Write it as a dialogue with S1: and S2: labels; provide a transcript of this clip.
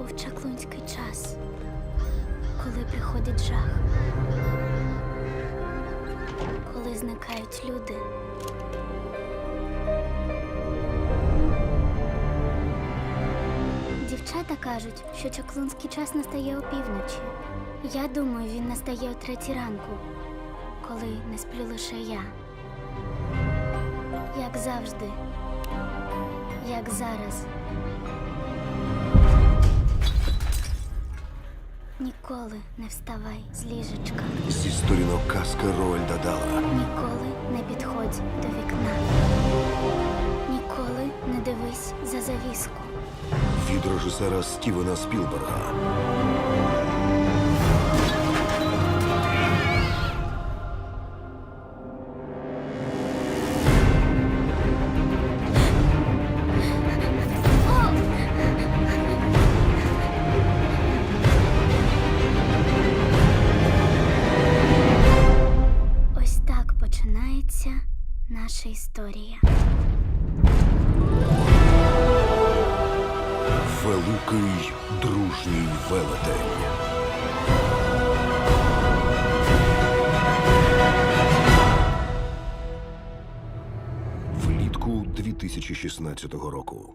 S1: був чаклунський час, коли приходить жах, коли зникають люди. Дівчата кажуть, що чаклунський час настає опівночі. Я думаю, він настає о третій ранку, коли не сплю лише я. Як завжди, як зараз. Ніколи не вставай з ліжечка,
S2: Зі сторінок казки роль Дала.
S1: ніколи не підходь до вікна. Ніколи не дивись за завіску.
S2: від режисера Стівена Спілберга.
S1: Наша історія.
S2: Великий дружній велетень. Влітку 2016 року.